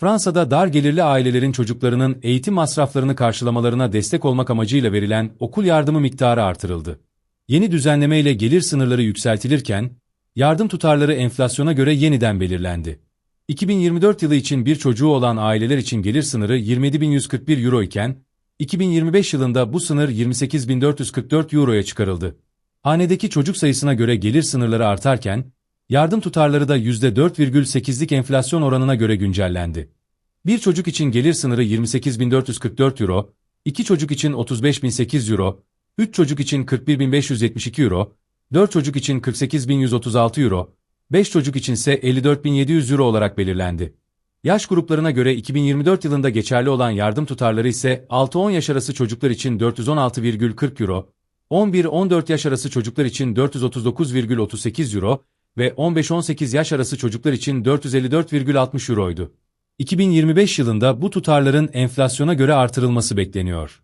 Fransa'da dar gelirli ailelerin çocuklarının eğitim masraflarını karşılamalarına destek olmak amacıyla verilen okul yardımı miktarı artırıldı. Yeni düzenleme ile gelir sınırları yükseltilirken, yardım tutarları enflasyona göre yeniden belirlendi. 2024 yılı için bir çocuğu olan aileler için gelir sınırı 27.141 euro iken, 2025 yılında bu sınır 28.444 euroya çıkarıldı. Hanedeki çocuk sayısına göre gelir sınırları artarken, yardım tutarları da %4,8'lik enflasyon oranına göre güncellendi. Bir çocuk için gelir sınırı 28.444 euro, iki çocuk için 35.008 euro, üç çocuk için 41.572 euro, dört çocuk için 48.136 euro, 5 çocuk için ise 54.700 euro olarak belirlendi. Yaş gruplarına göre 2024 yılında geçerli olan yardım tutarları ise 6-10 yaş arası çocuklar için 416,40 euro, 11-14 yaş arası çocuklar için 439,38 euro ve 15-18 yaş arası çocuklar için 454,60 euroydu. 2025 yılında bu tutarların enflasyona göre artırılması bekleniyor.